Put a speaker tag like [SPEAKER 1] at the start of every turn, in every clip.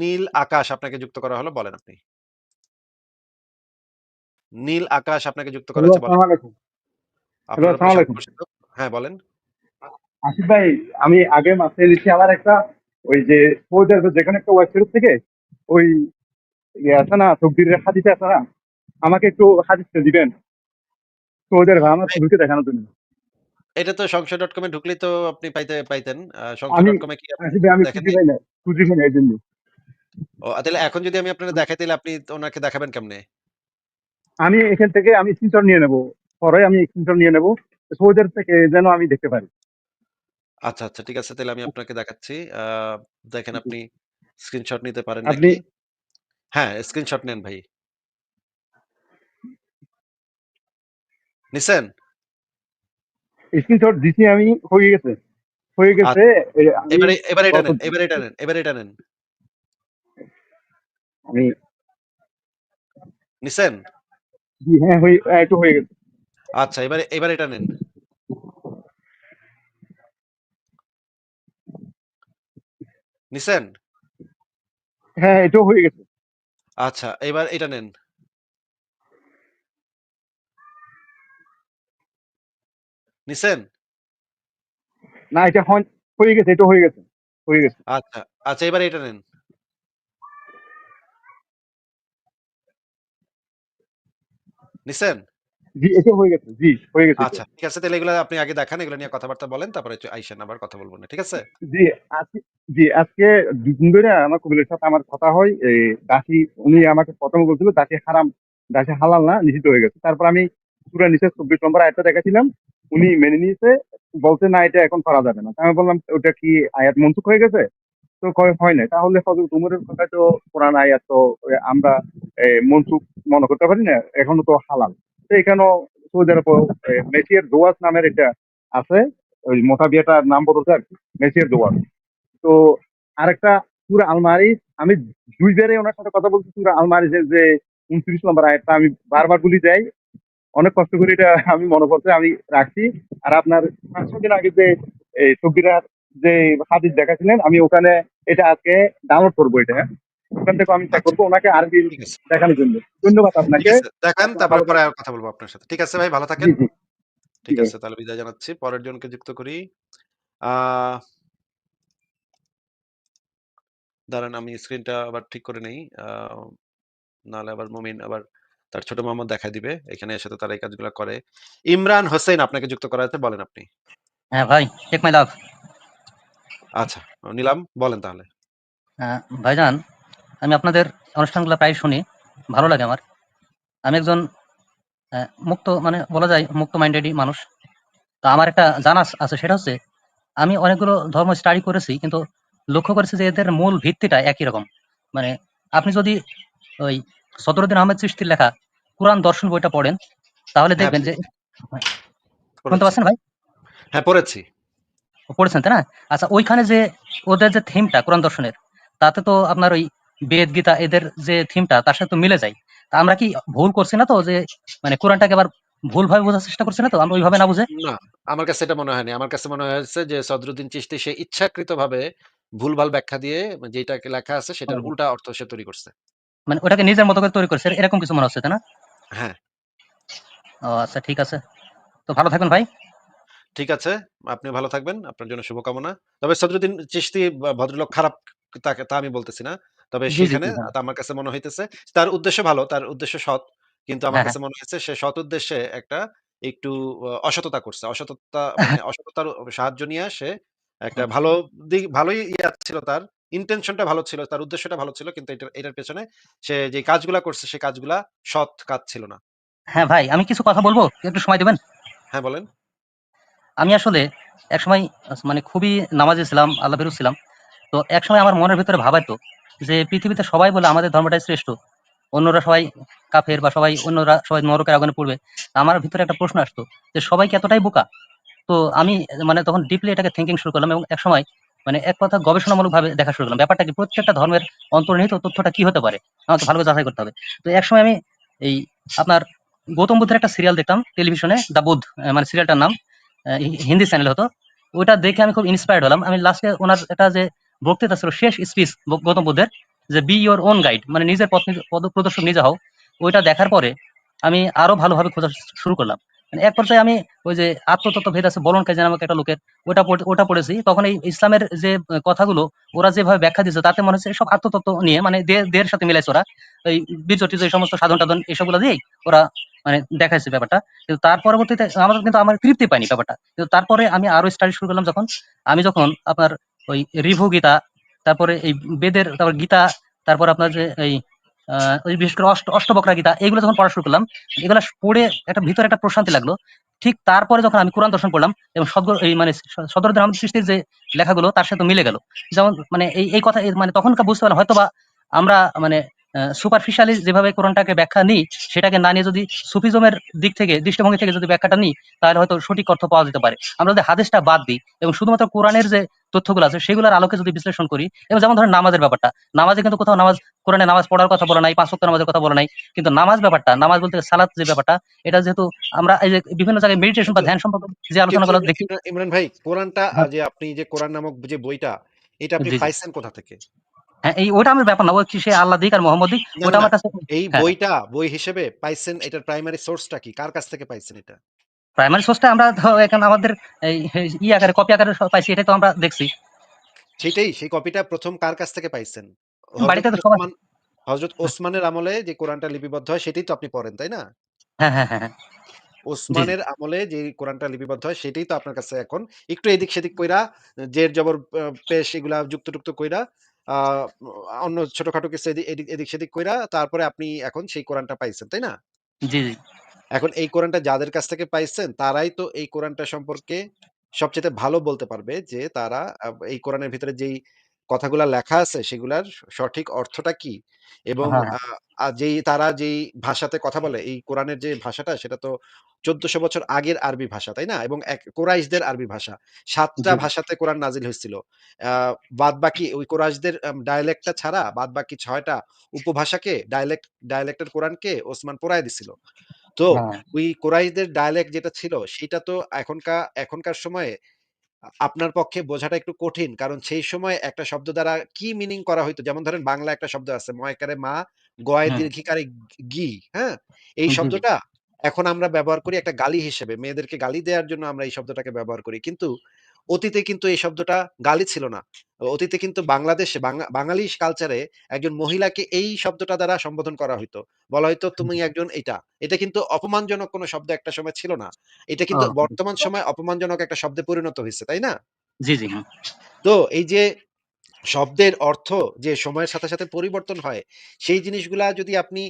[SPEAKER 1] নীল আকাশ আপনাকে যুক্ত করা হলো বলেন আপনি। নীল আকাশ আপনাকে যুক্ত করা। প্রশ্ন হ্যাঁ, বলেন।
[SPEAKER 2] আসিফ ভাই, আমি আগে মাসে দিচ্ছি আমার একটা ওই যে সৌদি আরবের যেখানে একটা ওয়েবসাইট থেকে ওই ইয়ে আছে না তকদিরের হাদিস আছে না আমাকে একটু হাদিসটা দিবেন সৌদি আরবে আমার ছবিকে দেখানোর জন্য
[SPEAKER 1] এটা তো সংশয়.com এ ঢুকলেই তো আপনি পাইতে পাইতেন।
[SPEAKER 2] আমি
[SPEAKER 1] সংশয়.com এ কি আপনি
[SPEAKER 2] আসিফ ভাই আমি
[SPEAKER 1] দেখেননি?
[SPEAKER 2] খুঁজে পাই না খুঁজে পাই না এই জন্য
[SPEAKER 1] ও তাহলে এখন যদি আমি আপনারে দেখাই তাহলে আপনি ওনাকে দেখাবেন কেমনে?
[SPEAKER 2] আমি এখান থেকে আমি স্ক্রিনশট নিয়ে নেব পরে আমি স্ক্রিনশট নিয়ে নেব সৌদি থেকে যেন আমি দেখতে পারি
[SPEAKER 1] আচ্ছা, আচ্ছা ঠিক আছে তাহলে আমি আপনাকে দেখাচ্ছি। আ দেখেন আপনি স্ক্রিনশট নিতে পারেন
[SPEAKER 2] আপনি
[SPEAKER 1] নাকি? হ্যাঁ, স্ক্রিনশট নেন ভাই। নিছেন?
[SPEAKER 2] স্ক্রিনশট দিছি আমি হয়ে গেছে হয়ে গেছে
[SPEAKER 1] আচ্ছা। এবারে এবারে এটা নেন, এবারে এটা নেন, এবারে এটা নেন।
[SPEAKER 2] আমি
[SPEAKER 1] নিছেন?
[SPEAKER 2] জি হ্যাঁ হয়ে একটু হয়ে গেছে
[SPEAKER 1] আচ্ছা এবারে এবারে এটা নেন। নিছেন?
[SPEAKER 2] হ্যাঁ এটাও হয়ে গেছে
[SPEAKER 1] আচ্ছা এবার এটা নেন। নিছেন?
[SPEAKER 2] না এটা হয়ে গেছে এটা হয়ে গেছে হয়ে গেছে
[SPEAKER 1] আচ্ছা, আচ্ছা এবারে এটা নেন। নিছেন?
[SPEAKER 2] জি এটা হয়ে গেছে জি হয়ে গেছে
[SPEAKER 1] আচ্ছা ঠিক আছে তাহলে এগুলা আপনি আগে দেখান এগুলো নিয়ে কথাবার্তা বলেন তারপরে আইসেন আবার কথা বলব না। ঠিক আছে?
[SPEAKER 2] জি আজকে জি আজকে দুদিন ধরে আমার সাথে আমার কথা হয় এই দাসী উনি আমাকে প্রথম বলছিল দাসী হারাম দাসী হালাল না নিষিদ্ধ হয়ে গেছে তারপর আমি পুরো নিচে চব্বিশ নম্বর আয়াতটা দেখাছিলাম উনি মেনে নিয়েছে, বলছে, না, এটা এখন করা যাবে না। আমি বললাম, ওটা কি আয়াত মনসুখ হয়ে গেছে? তো হয় না তাহলে হযরত উমরের কথা তো কোরআন আয়াত তো আমরা মনসুখ মনে করতে পারি না, এখনও তো হালাল। তো এখানেও সৌদি আরব মেসিয়ার দোয়াস নামের এটা আছে, ওই মোটা বিয়েটার নাম বলতে আর কি মেসিয়ার দোয়াস তো আরেকটা পুরো আলমারি আমি দুইবারে ওনার সাথে কথা বলছি পুরো আলমারি যে উনত্রিশ নম্বর আয়াতটা আমি বারবার বলি যাই। অনেক কষ্ট করে এটা আমি মনে করতে আমি রাখছি আর আপনার পাঁচ দিন আগে যে এই সব্বিরার যে হাদিস দেখাছিলেন আমি ওখানে এটা আজকে ডাউনলোড করব এটা? ওখান থেকে আমি চেক করব ওনাকে
[SPEAKER 1] ঠিক
[SPEAKER 2] দেখানোর জন্য ধন্যবাদ আপনাকে
[SPEAKER 1] দেখান তারপরে পরে আর কথা বলব আপনার সাথে। ঠিক আছে ভাই ভালো থাকেন। ঠিক আছে তাহলে বিদায় জানাচ্ছি। পরের জনকে যুক্ত করি। আ দাঁড়ান আমি স্ক্রিনটা আবার ঠিক করে নেই। নাহলে আবার মুমিন আবার তার ছোট মোহাম্মদ দেখায় দিবে। এখানে এসে তো তারা এই কাজগুলা করে। ইমরান হোসেন আপনাকে যুক্ত করা হয়েছে বলেন আপনি।
[SPEAKER 3] হ্যাঁ ভাই টেক মাই লাভ
[SPEAKER 1] আচ্ছা নিলাম বলেন তাহলে।
[SPEAKER 3] ভাইজান আমি আপনাদের অনুষ্ঠানগুলো প্রায় শুনি ভালো লাগে আমার আমি একজন মুক্ত মানে বলা যায় মুক্ত মাইন্ডেডই মানুষ তো আমার একটা জানা আছে সেটা হচ্ছে আমি অনেকগুলো ধর্ম স্টাডি করেছি কিন্তু লক্ষ্য করেছি যে এদের মূল ভিত্তিটা একই রকম মানে আপনি যদি ওই সদরুদ্দিন আহমেদ সৃষ্টির লেখা কোরআন দর্শন বইটা পড়েন তাহলে
[SPEAKER 1] হ্যাঁ,
[SPEAKER 3] দেখবেন যে শুনতে পাচ্ছেন ভাই
[SPEAKER 1] হ্যাঁ পড়েছি।
[SPEAKER 3] পড়েছেন তাই না আচ্ছা ওইখানে যে ওদের যে থিমটা কোরআন দর্শনের তাতে তো আপনার ওই বেদ গীতা এদের যে থিমটা তার সাথে তো মিলে যায় তা আমরা কি ভুল করছি না তো যে মানে কোরআনটাকে আবার ভুল ভাবে বোঝার চেষ্টা করছি না তো আমরা ওইভাবে না বুঝে
[SPEAKER 1] না, আমার কাছে এটা মনে হয়নি। আমার কাছে মনে হয়েছে যে সদরুদ্দিন চিশতি সে ইচ্ছাকৃতভাবে ভুলভাল ব্যাখ্যা দিয়ে যেটাকে লেখা আছে সেটার। উল্টা অর্থ সে তৈরি করছে।
[SPEAKER 3] মানে ওটাকে নিজের মতো করে তৈরি করছে এরকম কিছু মনে হচ্ছে তাই না
[SPEAKER 1] হ্যাঁ,
[SPEAKER 3] ও আচ্ছা ঠিক আছে তো ভালো থাকবেন ভাই
[SPEAKER 1] ঠিক আছে। আপনি ভালো থাকবেন। আপনার জন্য শুভকামনা। তবে সদরুদ্দিন চিশতি ভদ্রলোক খারাপ তাকে তা আমি বলতেছি না। তবে সেখানে
[SPEAKER 3] হ্যাঁ।
[SPEAKER 1] আমার কাছে মনে হইতেছে তার উদ্দেশ্য ভালো, তার উদ্দেশ্য সৎ। কিন্তু আমার
[SPEAKER 3] হ্যাঁ,
[SPEAKER 1] কাছে মনে হয়েছে সে সৎ উদ্দেশ্যে একটা একটু অসততা করছে। অসততা মানে অসততার সাহায্য নিয়ে সে একটা ভালো দিক ভালোই ইয়া ছিল তার। ইনটেনশনটা ভালো ছিল, তার উদ্দেশ্যটা ভালো ছিল। কিন্তু এটার এটার পেছনে সে যে কাজগুলা করছে সে কাজগুলা সৎ কাজ ছিল না।
[SPEAKER 3] হ্যাঁ ভাই আমি কিছু কথা বলব একটু সময় দেবেন
[SPEAKER 1] হ্যাঁ, বলেন।
[SPEAKER 3] আমি আসলে একসময় মানে খুবই নামাজি ছিলাম আল্লাহ বেরু ছিলাম তো একসময় আমার মনের ভিতরে ভাবাইতো যে পৃথিবীতে সবাই বলে আমাদের ধর্মটাই শ্রেষ্ঠ অন্যরা সবাই কাফের বা সবাই অন্যরা সবাই নরকের আগুনে পড়বে আমার ভিতরে একটা প্রশ্ন আসতো যে সবাই কি এতটাই বোকা তো আমি মানে তখন ডিপলি এটাকে থিঙ্কিং শুরু করলাম এবং এক সময় মানে এক কথা গবেষণামূলক ভাবে দেখা শুরু করলাম। ব্যাপারটা কি? প্রত্যেকটা ধর্মের অন্তর্নিহিত তথ্যটা কি হতে পারে? আমাকে ভালো যাচাই করতে হবে। তো এক সময় আমি এই আপনার গৌতম বুদ্ধের একটা সিরিয়াল দেখতাম টেলিভিশনে দা আহ, মানে সিরিয়ালটার নাম হিন্দি চ্যানেল হতো। ওটা দেখে আমি খুব ইন্সপায়ার্ড হলাম। আমি লাস্টে ওনার একটা যে বক্তৃতা ছিল শেষ স্পিচ গৌতম বুদ্ধের যে বি ইওর ওন গাইড মানে নিজের পথ প্রদর্শক নিজে হও ওইটা দেখার পরে আমি আরও ভালোভাবে খোঁজা শুরু করলাম। এক পর্যায়ে আমি ওই যে আত্মতত্ত্ব ভেদ আছে বলন কাজে নামক একটা লোকের ওটা ওটা পড়েছি। তখন এই ইসলামের যে কথাগুলো, ওরা যেভাবে ব্যাখ্যা দিচ্ছে তাতে মনে হচ্ছে সব আত্মতত্ত্ব নিয়ে মানে দেহের সাথে মিলাইছে ওরা। এই বীর্য টির্য এই সমস্ত সাধন টাধন, এসবগুলো দিয়েই ওরা মানে দেখাইছে ব্যাপারটা। কিন্তু তার পরবর্তীতে আমার কিন্তু আমার তৃপ্তি পাইনি ব্যাপারটা। কিন্তু তারপরে আমি আরও স্টাডি শুরু করলাম যখন, আমি যখন আপনার ওই রিভু গীতা, তারপরে এই বেদের, তারপর গীতা, তারপর আপনার যে এই ওই বিশেষ করে অষ্ট অষ্টবকরা গীতা এগুলো যখন পড়া শুরু করলাম, এগুলো পড়ে একটা ভিতরে একটা প্রশান্তি লাগল। ঠিক তারপরে যখন আমি কোরআন দর্শন করলাম, এবং সদর এই মানে সদর ধর্ম সৃষ্টির যে লেখাগুলো, তার সাথে মিলে গেল। যেমন মানে এই এই কথা মানে তখনকার বুঝতে পারলাম হয়তো বা আমরা মানে সুপারফিশিয়ালি যেভাবে কোরআনটাকে ব্যাখ্যা নিই সেটাকে না নিয়ে যদি সুফিজমের দিক থেকে দৃষ্টিভঙ্গি থেকে যদি ব্যাখ্যাটা নিই তাহলে হয়তো সঠিক অর্থ পাওয়া যেতে পারে আমরা যদি হাদিসটা বাদ দিই এবং শুধুমাত্র কোরআনের যে তথ্যগুলো আছে সেগুলোর আলোকে যদি বিশ্লেষণ করি এবং যেমন ধরেন নামাজের ব্যাপারটা নামাজে কিন্তু কোথাও নামাজ কোরআনে নামাজ পড়ার কথা বলা নাই পাঁচ ওয়াক্ত নামাজের কথা বলা নাই কিন্তু নামাজ ব্যাপারটা নামাজ বলতে সালাত যে ব্যাপারটা এটা যেহেতু আমরা এই যে বিভিন্ন জায়গায় মেডিটেশন বা ধ্যান সম্পর্কে যে আলোচনাগুলো দেখি
[SPEAKER 1] ইমরান- ভাই কোরআনটা
[SPEAKER 3] হ্যাঁ।
[SPEAKER 1] যে আপনি যে কোরআন নামক যে বইটা এটা আপনি। পাইছেন কোথা থেকে
[SPEAKER 3] এই ওটা আমার ব্যাপার না ওই সে আল্লাহ দিক আর মোহাম্মদ দিক ওটা আমার কাছে
[SPEAKER 1] এই
[SPEAKER 3] হ্যাঁ।
[SPEAKER 1] বইটা বই হিসেবে পাইছেন এটার প্রাইমারি সোর্সটা কি? কার কাছ থেকে পাইছেন এটা?
[SPEAKER 3] প্রাইমারি সোর্সটা আমরা এখন আমাদের ই আকারে কপি আকারে পাইছি এটাই তো আমরা দেখছি।
[SPEAKER 1] সেটাই সেই কপিটা প্রথম কার কাছ থেকে পাইছেন?
[SPEAKER 3] বাড়িতে তো সবাই-
[SPEAKER 1] হযরত ওসমানের আমলে যে কোরআনটা লিপিবদ্ধ হয় সেটাই তো আপনি পড়েন তাই না?
[SPEAKER 3] হ্যাঁ হ্যাঁ হ্যাঁ হ্যাঁ।
[SPEAKER 1] ওসমানের আমলে যে কোরআনটা লিপিবদ্ধ হয় সেটাই তো আপনার কাছে এখন। একটু এদিক সেদিক কইরা জের জবর পেশ এগুলা যুক্ত টুক্ত কইরা অন্য ছোটখাটো কিছু এদিক সেদিক কইরা তারপরে আপনি এখন সেই কোরআনটা পাইছেন তাই না?
[SPEAKER 3] জি জি।
[SPEAKER 1] এখন এই কোরআনটা যাদের কাছ থেকে পাইছেন তারাই তো এই কোরআনটা সম্পর্কে সবচেয়ে ভালো বলতে পারবে যে তারা এই কোরআনের ভিতরে যেই কথাগুলা লেখা আছে সেগুলার সঠিক অর্থটা কি? এবং
[SPEAKER 3] হ্যাঁ।
[SPEAKER 1] আহ, যেই তারা যেই ভাষাতে কথা বলে এই কোরআনের যে ভাষাটা সেটা তো চোদ্দশো বছর আগের আরবি ভাষা তাই না? এবং এক কোরাইশদের আরবি ভাষা। সাতটা ভাষাতে কোরআন নাজিল হয়েছিল। আহ বাদ বাকি ওই কোরাইশদের ডায়ালেক্টটা ছাড়া বাদ বাকি ছয়টা উপভাষাকে ডায়ালেক্ট ডায়ালেক্টের কোরআনকে ওসমান পড়ায় দিছিল। তো
[SPEAKER 3] হ্যাঁ।
[SPEAKER 1] ওই কোরাইশদের ডায়ালেক্ট যেটা ছিল সেটা তো এখনকার এখনকার সময়ে আপনার পক্ষে বোঝাটা একটু কঠিন। কারণ সেই সময় একটা শব্দ দ্বারা কি মিনিং করা হইতো? যেমন ধরেন বাংলা একটা শব্দ আছে ময়কারে মা গয়
[SPEAKER 3] হুম।
[SPEAKER 1] দীর্ঘিকারে গি হ্যাঁ? এই। শব্দটা এখন আমরা ব্যবহার করি একটা গালি হিসেবে। মেয়েদেরকে গালি দেওয়ার জন্য আমরা এই শব্দটাকে ব্যবহার করি। কিন্তু অতীতে কিন্তু এই শব্দটা গালি ছিল না। অতীতে কিন্তু বাংলাদেশে বাঙালি কালচারে একজন মহিলাকে এই শব্দটা দ্বারা সম্বোধন করা হইতো। বলা হয়তো তুমি একজন এটা। এটা কিন্তু অপমানজনক কোনো শব্দ একটা সময় ছিল না। এটা কিন্তু বর্তমান সময় অপমানজনক একটা শব্দে পরিণত হয়েছে তাই না?
[SPEAKER 3] জি জি
[SPEAKER 1] তো এই যে শব্দের অর্থ যে সময়ের সাথে সাথে পরিবর্তন হয় সেই জিনিসগুলা যদি আপনি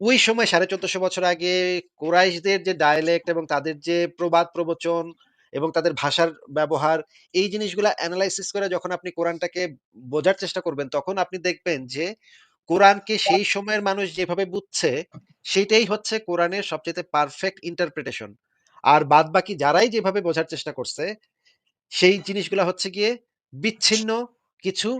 [SPEAKER 1] ওই সময় সাড়ে চোদ্দশো বছর আগে কোরাইশদের যে ডায়ালেক্ট এবং তাদের যে প্রবাদ প্রবচন এবং তাদের ভাষার ব্যবহার এই জিনিসগুলা অ্যানালাইসিস করে যখন আপনি কোরআনটাকে বোঝার চেষ্টা করবেন তখন আপনি দেখবেন যে কোরআনকে সেই সময়ের মানুষ যেভাবে বুঝছে সেটাই হচ্ছে কোরআনের সবচেয়ে পারফেক্ট ইন্টারপ্রিটেশন আর বাদ বাকি যারাই যেভাবে বোঝার চেষ্টা করছে সেই জিনিসগুলা হচ্ছে গিয়ে বিচ্ছিন্ন কিছু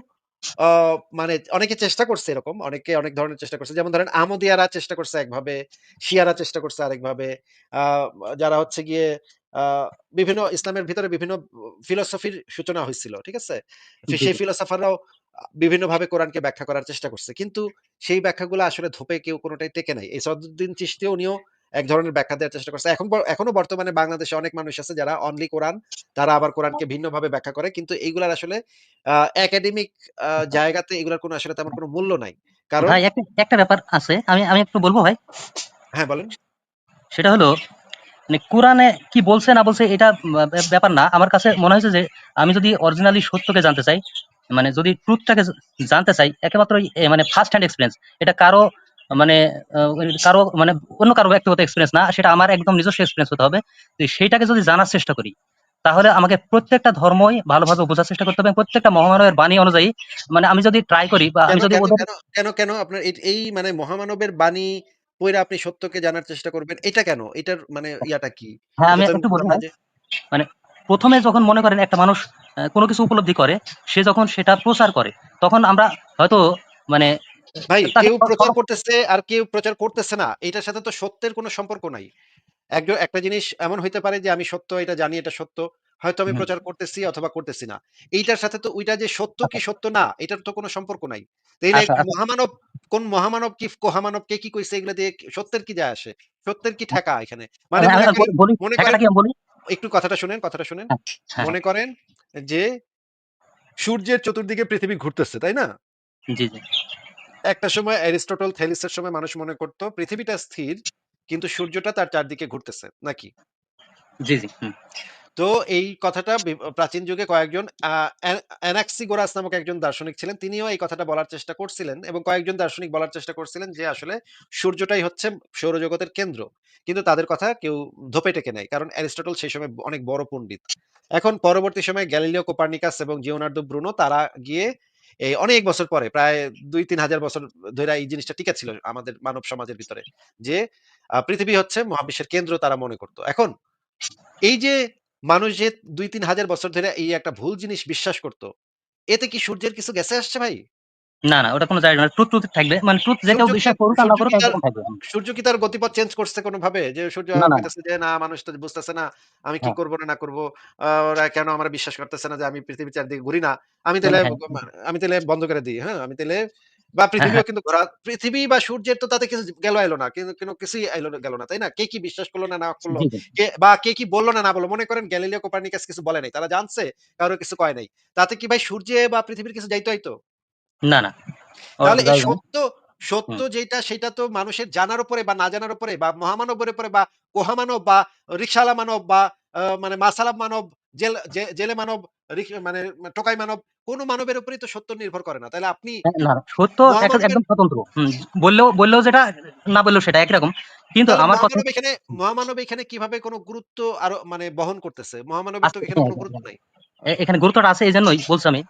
[SPEAKER 1] আহ, মানে অনেকে চেষ্টা করছে এরকম অনেকে অনেক ধরনের চেষ্টা করছে। যেমন ধরেন আহমদিয়ারা চেষ্টা করছে একভাবে শিয়ারা চেষ্টা করছে আরেকভাবে আহ, যারা হচ্ছে গিয়ে বিভিন্ন ইসলামের ভিতরে বিভিন্ন ফিলোসফির সূচনা হয়েছিল ঠিক আছে? সেই। ফিলোসফাররাও বিভিন্ন ভাবে কোরআনকে ব্যাখ্যা করার চেষ্টা করছে। কিন্তু সেই ব্যাখ্যাগুলো আসলে ধোপে কেউ কোনোটাই টেকে নাই। এই সদুদ্দিন চিস্তিও উনিও এক ধরনের ব্যাখ্যা দেওয়ার চেষ্টা করছে। এখন এখনও বর্তমানে বাংলাদেশে অনেক মানুষ আছে যারা অনলি কোরআন তারা আবার কোরআনকে ভিন্নভাবে ব্যাখ্যা করে। কিন্তু এইগুলার আসলে একাডেমিক জায়গাতে এগুলার কোনো আসলে তেমন কোনো মূল্য নাই। কারণ
[SPEAKER 3] একটা একটা ব্যাপার আছে। আমি আমি একটু বলব ভাই?
[SPEAKER 1] হ্যাঁ বলেন।
[SPEAKER 3] সেটা হলো মানে কোরআনে কি বলছে না বলছে এটা ব্যাপার না। আমার কাছে মনে হয়েছে যে আমি যদি অরিজিনালি সত্যকে জানতে চাই মানে যদি ট্রুথটাকে জানতে চাই একেমাত্র মানে ফার্স্ট হ্যান্ড এক্সপিরিয়েন্স এটা কারও মানে কারও মানে অন্য কারও ব্যক্তিগত এক্সপিরিয়েন্স না সেটা আমার একদম নিজস্ব এক্সপিরিয়েন্স হতে হবে। সেইটাকে যদি জানার চেষ্টা করি তাহলে আমাকে প্রত্যেকটা ধর্মই ভালোভাবে বোঝার চেষ্টা করতে হবে প্রত্যেকটা মহামানবের বাণী অনুযায়ী মানে আমি যদি ট্রাই করি বা আমি যদি
[SPEAKER 1] কেন কেন আপনার এই মানে মহামানবের বাণী পইরা আপনি সত্যকে জানার চেষ্টা করবেন এটা কেন এটার মানে ইয়াটা কি
[SPEAKER 3] হ্যাঁ আমি একটু বলব
[SPEAKER 1] বললাম না
[SPEAKER 3] ভাই।
[SPEAKER 1] যে
[SPEAKER 3] প্রথমে যখন মনে করেন একটা মানুষ কোনো কিছু উপলব্ধি করে সে যখন সেটা প্রচার করে তখন আমরা হয়তো মানে
[SPEAKER 1] ভাই কেউ প্রচার করতেছে আর কেউ প্রচার করতেছে না এটার সাথে তো সত্যের কোনো সম্পর্ক নাই একজন একটা জিনিস এমন হইতে পারে যে আমি সত্য এটা জানি এটা সত্য হয়তো আমি প্রচার করতেছি অথবা করতেছি না। এইটার সাথে তো ওইটা যে সত্য কি সত্য না এটার তো কোনো সম্পর্ক নাই। তাইলে
[SPEAKER 3] আচ্ছা, আচ্ছা।
[SPEAKER 1] মহামানব কোন মহামানব কি কোহামানব কে কি কইছে এগুলা দিয়ে সত্যের কি যায় আসে? সত্যের কি ঠেকা এখানে? মানে মনে করেন? একটু কথাটা শুনেন, কথাটা শুনেন।
[SPEAKER 3] হ্যাঁ, হ্যাঁ,
[SPEAKER 1] মনে করেন যে সূর্যের চতুর্দিকে পৃথিবী ঘুরতেছে, তাই না?
[SPEAKER 3] জি, জি।
[SPEAKER 1] একটা সময় অ্যারিস্টটল, থেলিসের সময় মানুষ মনে করত পৃথিবীটা স্থির কিন্তু সূর্যটা তার চারদিকে ঘুরতেছে, নাকি?
[SPEAKER 3] জি, জি।
[SPEAKER 1] তো এই কথাটা প্রাচীন যুগে কয়েকজন অ্যানাক্সিগোরাস নামক একজন দার্শনিক ছিলেন। তিনিও এই কথাটা বলার চেষ্টা করছিলেন এবং কয়েকজন দার্শনিক বলার চেষ্টা করছিলেন যে আসলে সূর্যটাই হচ্ছে সৌরজগতের কেন্দ্র। কিন্তু তাদের কথা কেউ ধোপে টেকে নাই। কারণ অ্যারিস্টটল সেই সময় অনেক বড় পণ্ডিত। এখন পরবর্তী সময়ে গ্যালিলিও কোপার্নিকাস এবং জিওনার্দো ব্রুনো তারা গিয়ে এই অনেক বছর পরে, প্রায় ২-৩ হাজার বছর ধরে এই জিনিসটা টিকে ছিল আমাদের মানব সমাজের ভিতরে। যে পৃথিবী হচ্ছে মহাবিশ্বের কেন্দ্র তারা মনে করত। এখন এই যে মানুষ যে ২-৩ হাজার বছর ধরে এই একটা ভুল জিনিস বিশ্বাস করত। এতে কি সূর্যের কিছু গেছে আসছে ভাই?
[SPEAKER 3] না, না ওটা কোনো যায় না। ট্রুথ ট্রুথ থাকবে। মানে ট্রুথ যে কেউ
[SPEAKER 1] সূর্য
[SPEAKER 3] বিশ্বাস করুক আর না করুক
[SPEAKER 1] কি তার
[SPEAKER 3] থাকবে।
[SPEAKER 1] সূর্য কি তার গতিপথ চেঞ্জ করছে কোনভাবে? যে সূর্য
[SPEAKER 3] না, না, না।
[SPEAKER 1] কইতেছে যে, "না মানুষ তো বুঝতেছে না। আমি কি
[SPEAKER 3] হ্যাঁ।
[SPEAKER 1] করব না, না করব। আ ওরা কেন আমার বিশ্বাস করতেছে না যে আমি পৃথিবীর চারদিকে ঘুরি না। আমি
[SPEAKER 3] মানে
[SPEAKER 1] তাইলে
[SPEAKER 3] হ্যাঁ,
[SPEAKER 1] আমি তাইলে বন্ধ করে দেই। হ্যাঁ? আমি তাইলে বা পৃথিবীও। কিন্তু ঘোরা পৃথিবী বা সূর্যের তো তাতে কিছু গেল আইলো না। কিন্তু কোনো কিছুই না গেল না। তাই না? কে কি বিশ্বাস করল না, না করল? বা কে কি বলল না, না বলল। মনে করেন গ্যালিলিও কোপার্নিকাস কিছু বলে নাই। তারা জানছে, কারও কিছু কয় নাই। তাতে কি ভাই সূর্যে বা পৃথিবীর কিছু যাইতো আইতো?
[SPEAKER 3] না, না।
[SPEAKER 1] তাহলে এই সত্য, সত্য যেটা সেটা তো মানুষের জানার উপরে বা না জানার উপরে বা মহামানবের উপরে বা কোহামানব বা রিকশাওয়ালা মানব বা মানে মাসালা মানব, জেল জেলে মানব, মানে টোকাই মানব কোন মানবের উপরেই তো সত্য নির্ভর করে না। তাইলে আপনি।
[SPEAKER 3] সত্য একদম স্বতন্ত্র। বললেও বললেও যেটা না বললেও সেটা একই রকম। কিন্তু
[SPEAKER 1] তাহলে
[SPEAKER 3] আমার কথা
[SPEAKER 1] এখানে মহামানব এখানে কীভাবে কোন গুরুত্ব আরও মানে বহন করতেছে? মহামানবের তো এখানে
[SPEAKER 3] হ্যাঁ,
[SPEAKER 1] কোন
[SPEAKER 3] হ্যাঁ,
[SPEAKER 1] গুরুত্ব
[SPEAKER 3] হ্যাঁ।
[SPEAKER 1] নাই।
[SPEAKER 3] এখানে গুরুত্বটা আছে এইজন্যই বলছি আমি।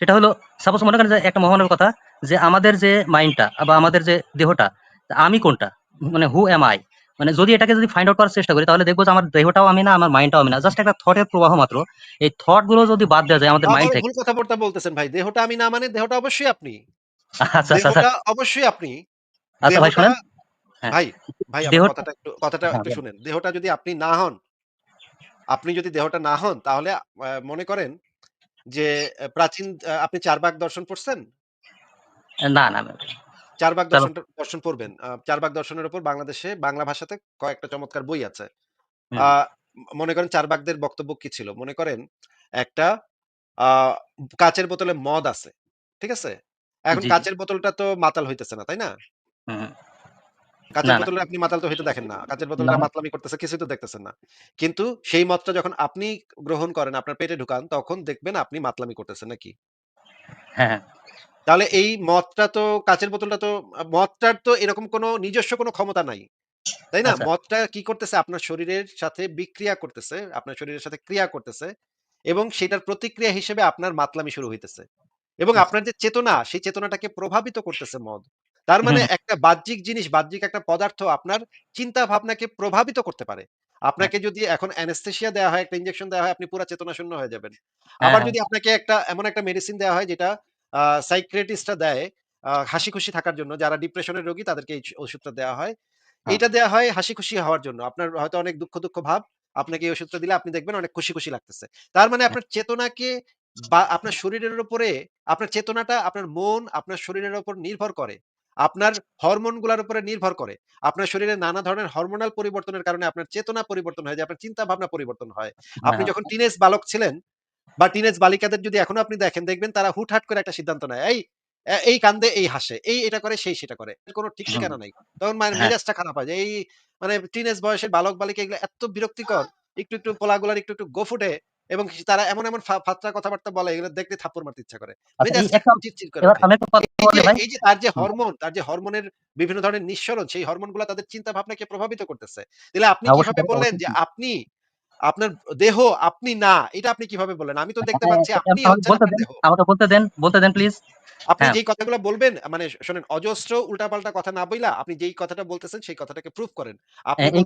[SPEAKER 3] সেটা হলো সাপোজ মনে করেন যে একটা মহামানবের কথা যে আমাদের যে মাইন্ডটা বা আমাদের যে দেহটা আমি কোনটা? মানে হু এম আই? মানে যদি এটাকে যদি ফাইন্ড আউট করার চেষ্টা করি তাহলে দেখব যে আমার দেহটাও আমি না, আমার মাইন্ডটাও আমি না। জাস্ট একটা থটের প্রবাহ মাত্র। এই থটগুলো যদি বাদ দেওয়া যায় আমাদের মাইন্ড থেকে
[SPEAKER 1] ভুল কথাবার্তা বলতেছেন ভাই। দেহটা আমি না মানে দেহটা অবশ্যই আপনি।
[SPEAKER 3] আচ্ছা, আচ্ছা, আচ্ছা।
[SPEAKER 1] অবশ্যই আপনি।
[SPEAKER 3] আচ্ছা ভাই শোনেন। হ্যাঁ।
[SPEAKER 1] ভাই, ভাই কথাটা একটু কথাটা
[SPEAKER 3] হ্যাঁ,
[SPEAKER 1] একটু শুনেন। দেহটা যদি আপনি না হন, আপনি যদি দেহটা না হন তাহলে মনে করেন যে প্রাচীন আপনি 'চার বাগ দর্শন' পড়ছেন?
[SPEAKER 3] না, না।
[SPEAKER 1] 'চার বাগ
[SPEAKER 3] চলো।
[SPEAKER 1] দর্শন' পড়বেন। আ 'চার বাগ দর্শনের' উপর বাংলাদেশে বাংলা ভাষাতে কয়েকটা চমৎকার বই আছে। মনে করেন 'চার বাগদের' বক্তব্য কি ছিল? মনে করেন একটা কাঁচের বোতলে মদ আছে। ঠিক আছে? এখন। কাঁচের বোতলটা তো মাতাল হইতেছে না, তাই না? কাঁচের। বোতলে আপনি মাতাল তো হইতে দেখেন না। কাঁচের বোতলটা মাতলামি করতেছে কিছুই তো দেখতেছেন না। কিন্তু সেই মদটা যখন আপনি গ্রহণ করেন, আপনার পেটে ঢুকান তখন দেখবেন আপনি মাতলামি করতেছেন নাকি?
[SPEAKER 3] হ্যাঁ, হ্যাঁ।
[SPEAKER 1] তাহলে এই মদটা তো কাঁচের বোতলটা তো মদটার তো এরকম কোনো নিজস্ব কোনো ক্ষমতা নাই। তাই না?
[SPEAKER 3] আচ্ছা।
[SPEAKER 1] মদটা কি করতেছে? আপনার শরীরের সাথে বিক্রিয়া করতেছে, আপনার শরীরের সাথে ক্রিয়া করতেছে এবং সেটার প্রতিক্রিয়া হিসেবে আপনার মাতলামি শুরু হইতেছে। এবং
[SPEAKER 3] আচ্ছা।
[SPEAKER 1] আপনার যে চেতনা, সেই চেতনাটাকে প্রভাবিত করতেছে মদ। তার মানে
[SPEAKER 3] হুম,
[SPEAKER 1] একটা বাহ্যিক জিনিস, বাহ্যিক একটা পদার্থ আপনার চিন্তা ভাবনাকে প্রভাবিত করতে পারে।
[SPEAKER 3] হ্যাঁ,
[SPEAKER 1] আপনাকে যদি এখন অ্যানেসথেসিয়া দেয়া হয়, একটা ইনজেকশন দেয়া হয়, আপনি পুরা চেতনা শূন্য হয়ে যাবেন।
[SPEAKER 3] হ্যাঁ,
[SPEAKER 1] আবার
[SPEAKER 3] হ্যাঁ।
[SPEAKER 1] যদি আপনাকে একটা এমন একটা মেডিসিন দেয়া হয় যেটা আ দেয় আ হাসিখুশি থাকার জন্য। যারা ডিপ্রেশনের রোগী তাদেরকে এই ওষুধটা দেয়া হয়।
[SPEAKER 3] হ্যাঁ,
[SPEAKER 1] এইটা দেয়া হয় হাসিখুশি হওয়ার জন্য। আপনার হয়তো অনেক দুঃখ, দুঃখ ভাব। আপনাকে এই ওষুধটা দিলে আপনি দেখবেন অনেক খুশি, খুশি লাগতেছে। তার মানে
[SPEAKER 3] হ্যাঁ।
[SPEAKER 1] আপনার চেতনাকে বা আপনার শরীরের উপরে আপনার চেতনাটা আপনার মন আপনার শরীরের উপর নির্ভর করে। আপনার হরমোনগুলার উপরে নির্ভর করে। আপনার শরীরে নানা ধরনের হরমোনাল পরিবর্তনের কারণে আপনার চেতনা পরিবর্তন হয়ে যায়, আপনার চিন্তা ভাবনা পরিবর্তন হয়।
[SPEAKER 3] হ্যাঁ,
[SPEAKER 1] আপনি
[SPEAKER 3] হ্যাঁ।
[SPEAKER 1] যখন টিনেজ বালক ছিলেন বা টিনেজ বালিকাদের যদি এখনও আপনি দেখেন, দেখবেন তারা হুটহাট করে একটা সিদ্ধান্ত নেয়। এই এই কান্দে, এই হাসে। এই এটা করে, সেই সেটা করে। কোন ঠিক ঠিকানা নাই। তখন মানে। মেজাজটা খারাপ হয় এই মানে টিনেজ বয়সের বালক-বালিকা এগুলো এত বিরক্তিকর। একটু, একটু পোলাগুলার একটু, একটু গোঁফ উঠে এবং তারা এমন, এমন ফাত্রা কথাবার্তা বলে এগুলো দেখলে থাপ্পড় মারতে ইচ্ছা করে।
[SPEAKER 3] আচ্ছা এই
[SPEAKER 1] যে, তার যে হরমোন, তার যে হরমোনের বিভিন্ন ধরনের নিঃসরণ, সেই হরমোনগুলা তাদের চিন্তা ভাবনাকে প্রভাবিত করতেছে। তাহলে আপনি
[SPEAKER 3] হ্যাঁ,
[SPEAKER 1] কীভাবে বললেন যে আপনি আপনার দেহ আপনি না, এটা আপনি কীভাবে বললেন? আমি তো দেখতে
[SPEAKER 3] হ্যাঁ,
[SPEAKER 1] পাচ্ছি আপনি
[SPEAKER 3] আমাকে বলতে দেন, বলতে দেন, প্লিজ।
[SPEAKER 1] আপনি
[SPEAKER 3] হ্যাঁ।
[SPEAKER 1] যেই কথাগুলো বলবেন মানে শোনেন অজস্র উল্টাপাল্টা কথা না বইলা আপনি যেই কথাটা বলতেছেন সেই কথাটাকে প্রুফ করেন। আপনি
[SPEAKER 3] হ্যাঁ।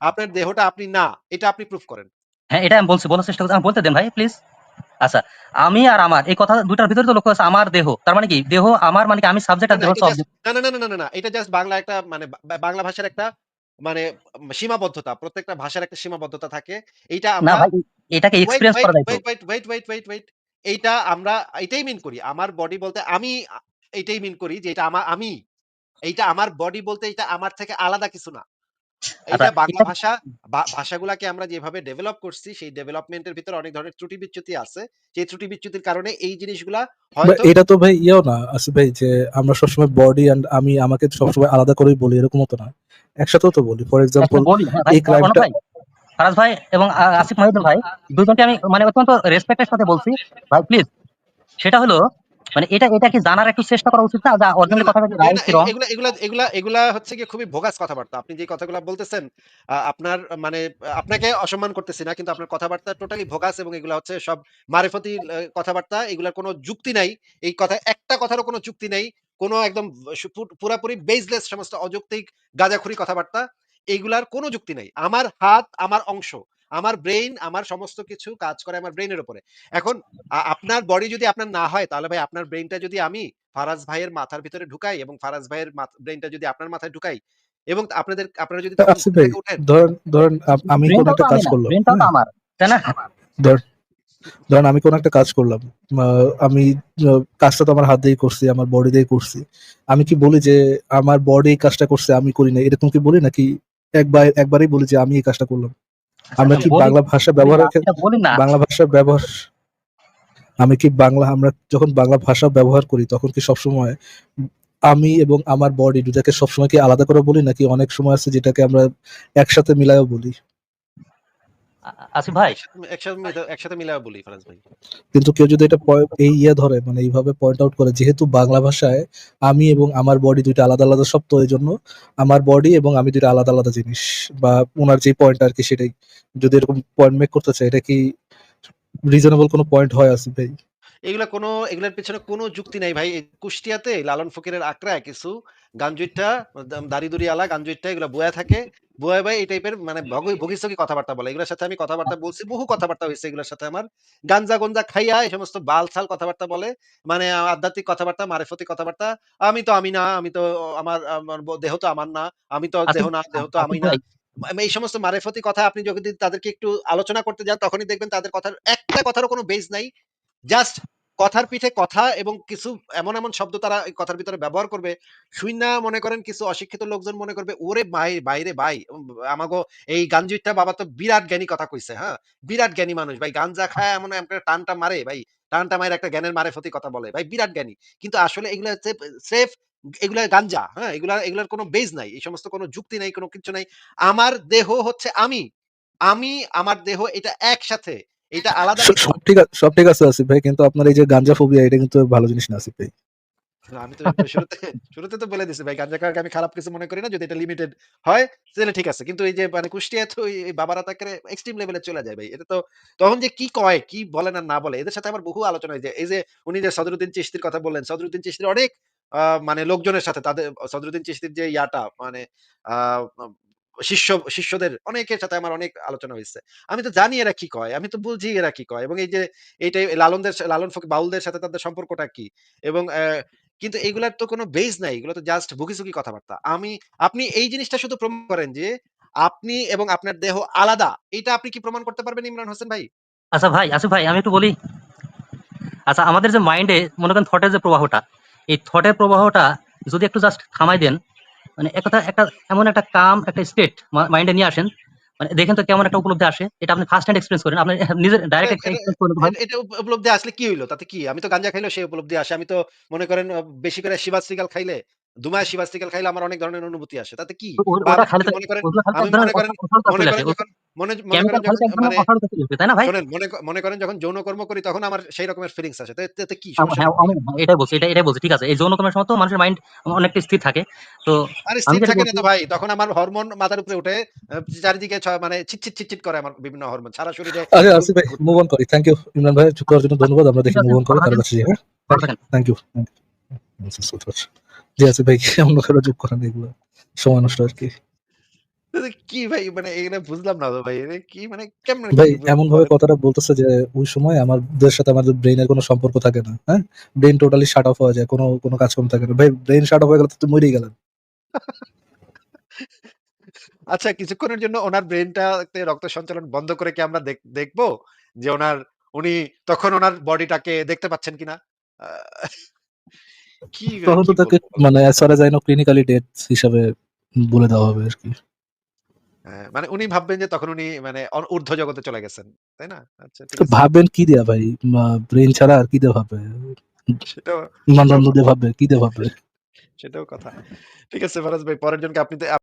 [SPEAKER 1] আপনার দেহটা আপনি না, এটা আপনি প্রুফ করেন।
[SPEAKER 3] হ্যাঁ, এটা আমি বলছি, বলার চেষ্টা করছি। বলতে দেন ভাই প্লিজ। আচ্ছা, আমি আর আমার এই কথা ২ টার ভিতরে তো লক্ষ্য আছে আমার দেহ। তার মানে কি? দেহ আমার মানে কি আমি সাবজেক্ট আর দেহ।
[SPEAKER 1] না, না, না, না, না, না, এটা জাস্ট বাংলা একটা মানে বাংলা ভাষার একটা মানে সীমাবদ্ধতা। প্রত্যেকটা ভাষার একটা সীমাবদ্ধতা থাকে। এইটা আমরা
[SPEAKER 3] এটাকে
[SPEAKER 1] ওয়েট,
[SPEAKER 3] এক্সপেরিয়েন্স
[SPEAKER 1] ওয়েট,
[SPEAKER 3] করা যায়
[SPEAKER 1] wait, wait, wait, wait, wait, wait. এইটা আমরা এটাই মিন করি। আমার বডি বলতে আমি আ এইটাই মিন করি যে এটা আমা আমি। এইটা আমার বডি বলতে এটা আমার থেকে আলাদা কিছু না।
[SPEAKER 3] আচ্ছা
[SPEAKER 1] এইটা বাংলা ভাষা ভাষাগুলাকে আমরা যেভাবে ডেভেলপ করছি সেই ডেভেলপমেন্ট এর ভিতরে অনেক ধরনের ত্রুটি বিচ্যুতি আছে। সেই ত্রুটি বিচ্যুতির কারণে এই জিনিসগুলা হয়তো
[SPEAKER 4] এটা তো ভাই ইয়েও না আসলে ভাই যে আমরা সবসময় বডি এন্ড আমি আমাকে সবসময় আলাদা করেই বলি এরকমও তো না। একসাথেও তো বলি। ফর এক্সাম্পল
[SPEAKER 3] হ্যাঁ ভাই
[SPEAKER 4] এই ক্রাইমটা
[SPEAKER 3] ফারাজ ভাই এবং আসিফ মহিউদ্দিন ভাই দুজনকে আমি মানে অত্যন্ত রেসপেক্টের সাথে বলছি। ভাই প্লিজ সেটা হলো মানে এটা এটা কি জানার একটু চেষ্টা করা উচিত না? যা
[SPEAKER 1] না,
[SPEAKER 3] অরিজিনালি
[SPEAKER 1] না,
[SPEAKER 3] কথাটা কি রাইট কি রং?
[SPEAKER 1] এগুলা এগুলা এগুলা এগুলা হচ্ছে গিয়ে খুবই ভোগাস কথাবার্তা। আপনি যে কথাগুলা বলতেছেন আপনার মানে আপনাকে অসম্মান করতেছি না। কিন্তু আপনার কথাবার্তা টোটালি ভোগাস এবং এগুলা হচ্ছে সব মারেফতি কথাবার্তা। এগুলার কোনো যুক্তি নাই। এই কথায় একটা কথারও কোনো যুক্তি নাই কোনো একদম পুরাপুরি বেসলেস সমস্ত অযৌক্তিক গাঁজাখুরি কথাবার্তা। এগুলার কোনো যুক্তি নাই। আমার হাত আমার অংশ। আমার ব্রেইন আমার সমস্ত কিছু কাজ করে আমার ব্রেইনের উপরে। এখন আপনার বডি যদি আপনার না হয় তাহলে ভাই আপনার ব্রেইনটা যদি আমি ফারাজ ভাইয়ের মাথার ভিতরে ঢুকাই এবং ফারাজ ভাইয়ের ব্রেইনটা যদি আপনার মাথায় ঢুকাই এবং আপনাদের আপনারা যদি
[SPEAKER 4] ধরেন ধরেন আমি কোন একটা কাজ করলাম হ্যাঁ
[SPEAKER 3] আমার। তাই না?
[SPEAKER 4] ধর ধরেন আমি কোন একটা কাজ করলাম আহ, আমি কাজটা তো আমার হাত দিয়ে করছি আমার বডি দিয়ে করছি আমি কি বলি যে আমার বডি এই কাজটা করছে আমি করি না এরকম কি বলি নাকি একবার একবারই বলি যে আমি এই কাজটা করলাম আমরা কি
[SPEAKER 3] বাংলা
[SPEAKER 4] ভাষা
[SPEAKER 3] ব্যবহার
[SPEAKER 4] ব্যবহারের ক্ষেত্রে
[SPEAKER 3] বলি না।
[SPEAKER 4] বাংলা ভাষা ব্যবহার আমি কি বাংলা আমরা যখন বাংলা ভাষা ব্যবহার করি তখন কি সবসময় আমি এবং আমার বডি দুটাকে সবসময় কি আলাদা করে বলি নাকি অনেক সময় আছে যেটাকে আমরা একসাথে মিলায়ও বলি
[SPEAKER 3] আসিফ ভাই?
[SPEAKER 1] একসাথে একসাথে মিলা- বলি ফরাজ ভাই।
[SPEAKER 4] কিন্তু কেউ যদি এটা এই ইয়ে ধরে মানে এইভাবে পয়েন্ট আউট করে যেহেতু বাংলা ভাষায় আমি এবং আমার বডি দুইটা আলাদা আলাদা শব্দ এই জন্য আমার বডি এবং আমি দুইটা আলাদা আলাদা জিনিস বা ওনার যে পয়েন্ট আর কি সেটাই। যদি এরকম পয়েন্ট মেক করতে চায় এটা কি রিজনেবল কোনো পয়েন্ট হয় আসিফ ভাই?
[SPEAKER 1] এগুলা কোনো এগুলার পেছনে কোনো যুক্তি নাই ভাই। কুষ্টিয়াতে লালন ফকিরের আক্রায় কিছু গাঞ্জুইট্টা দাম দাড়ি-দুড়িওয়ালা গাঞ্জুইট্টা এগুলা বইয়া থাকে। বইয়া ভাই এই টাইপের মানে ভগ ভগিষ্যকি কথাবার্তা বলে। এগুলার সাথে আমি কথাবার্তা বলছি। বহু কথাবার্তা হইছে এগুলার সাথে আমার। গাঞ্জা-গঞ্জা খাইয়া এই সমস্ত বাল-ছাল কথাবার্তা বলে। মানে আধ্যাত্মিক কথাবার্তা, মারেফতি কথাবার্তা। আমি তো আমি না, আমি তো আমার দেহ তো আমার না। আমি তো দেহ না, দেহ তো আমি না। এই সমস্ত মারেফতি কথা আপনি যদি তাদেরকে একটু আলোচনা করতে যান তখনই দেখবেন তাদের কথার একটা কথারও কোনো বেস নাই। জাস্ট কথার পিঠে কথা এবং কিছু এমন, এমন শব্দ তারা কথার ভিতরে ব্যবহার করবে। শুইন্না মনে করেন কিছু অশিক্ষিত লোকজন মনে করবে, ওরে ভাই, ভাইরে ভাই, আমাগো এই গাঞ্জুইট্টা বাবা তো বিরাট জ্ঞানী কথা কইছে, হ্যাঁ? বিরাট জ্ঞানী মানুষ ভাই। গাঞ্জা খায় এমন একটা টানটা মারে ভাই। টানটা মাইরা একটা জ্ঞানের মারেফতি কথা বলে। ভাই বিরাট জ্ঞানী। কিন্তু আসলে এগুলো হচ্ছে স্রেফ এগুলা গাঞ্জা, হ্যাঁ? এগুলা এগুলার কোনো বেজ নাই। এই সমস্ত কোনো যুক্তি নাই, কোনো কিছু নাই। আমার দেহ হচ্ছে আমি। আমি, আমার দেহ এটা একসাথে। এটা আলাদা
[SPEAKER 4] সব ঠিক আছে সব ঠিক আছে আসিফ ভাই কিন্তু আপনার এই যে গাঞ্জা ফোবিয়া এটা কিন্তু ভালো জিনিস না আসিফ ভাই
[SPEAKER 1] আমি তো শুরুতে শুরুতে তো বলে দিছি ভাই খাওয়াকে আমি খারাপ কিছু মনে করি না। যদি এটা লিমিটেড হয় তাহলে ঠিক আছে। কিন্তু এই যে মানে কুষ্টিয়ায় তো এই বাবারা এক্সট্রিম লেভেলে চলে যায় ভাই। এটা তো তখন যে কি কয়, কি বলেন আর না বলে এদের সাথে আমার বহু আলোচনা হয়েছে। এই যে উনি যে সদরুদ্দিন চিশতির কথা বললেন, সদরুদ্দিন চিশতির অনেক মানে লোকজনের সাথে তাদের সদরুদ্দিন চিস্তির যে ইয়াটা মানে শিষ্য শিষ্যদের অনেকের সাথে আমার অনেক আলোচনা হয়েছে আমি তো জানি এরা কি কয়। আমি তো বুঝি এরা কি কয়। এবং এই যে এইটাই লালনদের লালন ফকির বাউলদের সাথে তাদের সম্পর্কটা কি? এবং কিন্তু এগুলার তো কোনো বেস নাই। এগুলো তো জাস্ট ভুগি-চুগি কথাবার্তা। আমি আপনি এই জিনিসটা শুধু প্রমাণ করেন যে আপনি এবং আপনার দেহ আলাদা। এটা আপনি কি প্রমাণ করতে পারবেন ইমরান হোসেন ভাই?
[SPEAKER 3] আচ্ছা ভাই, আসিফ ভাই আমি একটু বলি। আচ্ছা আমাদের যে মাইন্ডে মনে করেন থটের যে প্রবাহটা, এই থটের প্রবাহটা যদি একটু জাস্ট থামাই দেন, মানে এক কথা একটা এমন একটা কাম একটা স্টেট মাইন্ডে নিয়ে আসেন। মানে দেখেন তো কেমন একটা উপলব্ধি আসে। এটা আপনি ফার্স্ট হ্যান্ড এক্সপেরিয়েন্স করেন। আপনি নিজের ডাইরেক্ট এক্সপেরিয়েন্স করেন।
[SPEAKER 1] এটা উপলব্ধি আসলে কি হইল? তাতে কি? আমি তো গাঞ্জা খাইলেও সেই উপলব্ধি আসে। আমি তো মনে করেন বেশি করে শিবাজ সিগাল খাইলে, দুমায় শিবাজ সিগাল খাইলে আমার অনেক ধরনের অনুভূতি আসে। তাতে কি? মনে করেন আমি মনে করেন মনে করেন মনে মনে করেন যখন মানে
[SPEAKER 3] আসে,
[SPEAKER 1] মনে মনে যৌন কর্ম করি তখন আমার সেই রকমের ফিলিংস আসে। এতে কি?
[SPEAKER 3] হ্যাঁ, হ্যাঁ, এটাই বলছি, এটাই এটাই বলছি। ঠিক আছে। এই যৌন কর্মের সময় তো মানুষের মাইন্ড অনেকটা স্থির থাকে। তো
[SPEAKER 1] আরে স্থির থাকে না তো ভাই। তখন আমার হরমোন মাথার উপরে উঠে চারিদিকে মানে করে আমার বিভিন্ন হরমোন। সারা শরীরে
[SPEAKER 4] আসিফ ভাই মুভ অন করি থ্যাংক ইউ ইমরান ভাই চুপ করার জন্য ধন্যবাদ আমরা দেখি মুভ অন করে কাছে হ্যাঁ থ্যাংক ইউ জি আসিফ ভাই অন্য কারও যোগ করেন এগুলো সময় নষ্ট আর কি
[SPEAKER 1] এটা কি ভাই মানে এগুলা বুঝলাম না তো ভাই। এটা কি মানে কেমনে
[SPEAKER 4] ভাই এমন ভাবে কথাটা বলতেছে যে ওই সময় আমাদের সাথে আমাদের ব্রেইনের কোনো সম্পর্ক থাকে না হ্যাঁ ব্রেইন টোটালি শাট অফ হয়ে যায় কোনো কোনো কাজকর্ম থাকে না ভাই ব্রেইন শাট অফ হয়ে গেলে তো তুই মরেই গেলেন
[SPEAKER 1] আচ্ছা কিছুক্ষণের জন্য উনার ব্রেইনটাতে রক্ত সঞ্চালন বন্ধ করে কি আমরা দেখ দেখব? যে ওনার উনি তখন উনার বডিটাকে দেখতে পাচ্ছেন কিনা? কি
[SPEAKER 4] তখন তো তাকে মানে far as I know হিসাবে বলে দেওয়া হবে আরকি।
[SPEAKER 1] হ্যাঁ, মানে উনি ভাববেন যে তখন উনি মানে ঊর্ধ্ব জগতে চলে গেছেন। তাই না? আচ্ছা ঠিক
[SPEAKER 4] তো
[SPEAKER 1] আছে।
[SPEAKER 4] ভাববেন কি দেয়া ভাই? ব্রেন ছাড়া আর কি দিয়ে ভাববে?
[SPEAKER 1] সেটাও
[SPEAKER 4] মানন্দ
[SPEAKER 1] সেটাও
[SPEAKER 4] দিয়ে ভাববে? কি দিয়ে ভাববে?
[SPEAKER 1] সেটাও কথা। ঠিক আছে ফারাজ ভাই পরের জনকে আপনি তে